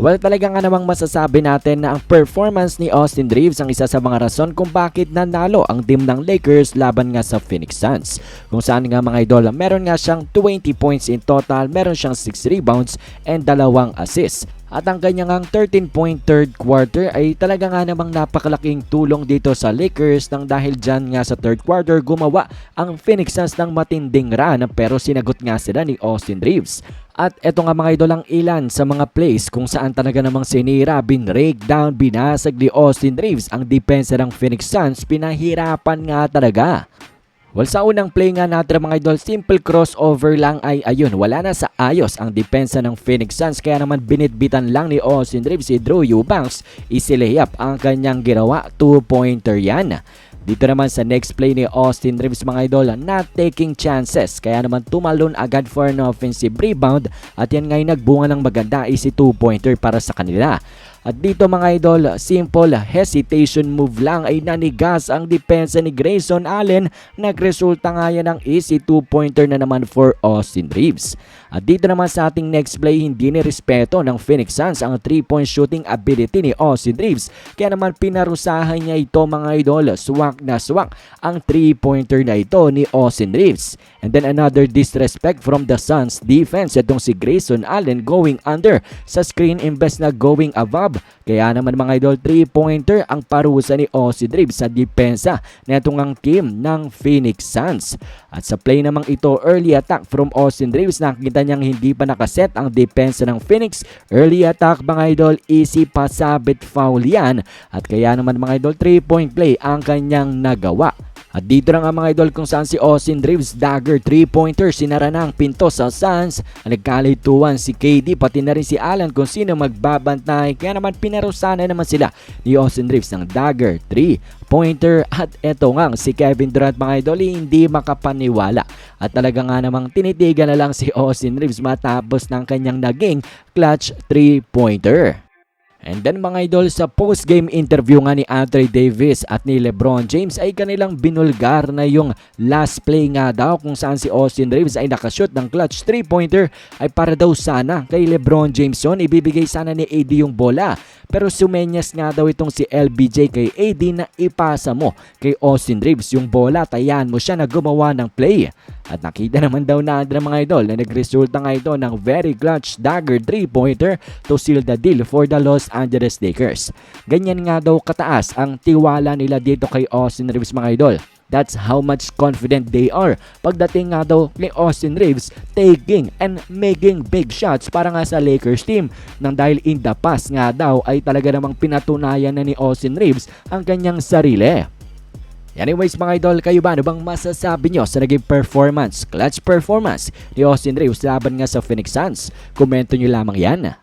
Well, talaga nga namang masasabi natin na ang performance ni Austin Reeves ang isa sa mga rason kung bakit nanalo ang team ng Lakers laban nga sa Phoenix Suns. Kung saan nga mga idol, meron nga siyang 20 points in total, meron siyang 6 rebounds and dalawang assists. At ang kanyang 13-point third quarter ay talaga nga namang napakalaking tulong dito sa Lakers nang dahil dyan nga sa third quarter gumawa ang Phoenix Suns ng matinding run pero sinagot nga sila ni Austin Reeves. At eto nga mga idol ang ilan sa mga plays kung saan talaga namang sinira, binrake down, binasag ni Austin Reeves ang depensa ng Phoenix Suns, pinahirapan nga talaga. Well, sa unang play nga natin mga idol, simple crossover lang ay ayun, wala na sa ayos ang depensa ng Phoenix Suns kaya naman binitbitan lang ni Austin Reeves si Drew Eubanks, easy layup ang kanyang ginawa, 2-pointer yan. Dito naman sa next play ni Austin Reeves mga idol, not taking chances kaya naman tumalon agad for an offensive rebound at yan nga'y nagbunga ng maganda easy 2-pointer para sa kanila. At dito mga idol, simple hesitation move lang ay nanigas ang depensa ni Grayson Allen. Nagresulta nga yan ng easy 2-pointer na naman for Austin Reeves. At dito naman sa ating next play, hindi ni respeto ng Phoenix Suns ang 3-point shooting ability ni Austin Reeves. Kaya naman pinarusahan niya ito mga idol, swak na swak ang 3-pointer na ito ni Austin Reeves. And then another disrespect from the Suns defense. Itong si Grayson Allen going under sa screen imbes na going above. Kaya naman mga idol, 3-pointer ang parusa ni Austin Reeves sa depensa na itong ang team ng Phoenix Suns. At sa play namang ito, early attack from Austin Reeves, nakita niyang hindi pa nakaset ang depensa ng Phoenix. Early attack mga idol, easy pasabit foul yan. At kaya naman mga idol, 3-point play ang kanyang nagawa. At dito na nga mga idol kung saan si Austin Reeves dagger 3-pointer sinara na ang pinto sa Suns. Nagkalituan si KD pati na rin si Allen kung sino magbabantay. Kaya naman pinarusana naman sila ni Austin Reeves ng dagger 3-pointer. At eto nga si Kevin Durant mga idol hindi makapaniwala. At talaga nga namang tinitigan na lang si Austin Reeves matapos ng kanyang naging clutch 3-pointer. And then mga idol sa post-game interview nga ni Andre Davis at ni Lebron James ay kanilang binulgar na yung last play nga daw kung saan si Austin Reeves ay nakashoot ng clutch 3-pointer ay para daw sana kay Lebron James yun ibibigay sana ni AD yung bola. Pero sumenyas nga daw itong si LBJ kay AD na ipasa mo kay Austin Reeves yung bola tayan mo siya na gumawa ng play. At nakita naman daw na ng mga idol na nagresulta nga ito ng very clutch dagger 3-pointer to seal the deal for the Los Angeles Lakers. Ganyan nga daw kataas ang tiwala nila dito kay Austin Reeves mga idol. That's how much confident they are pagdating nga daw kay Austin Reeves taking and making big shots para nga sa Lakers team nang dahil in the past nga daw ay talaga namang pinatunayan na ni Austin Reeves ang kanyang sarili. Anyways mga idol, kayo ba ano bang masasabi nyo sa naging performance, clutch performance ni Austin Reeves laban nga sa Phoenix Suns? Komento nyo lamang yan.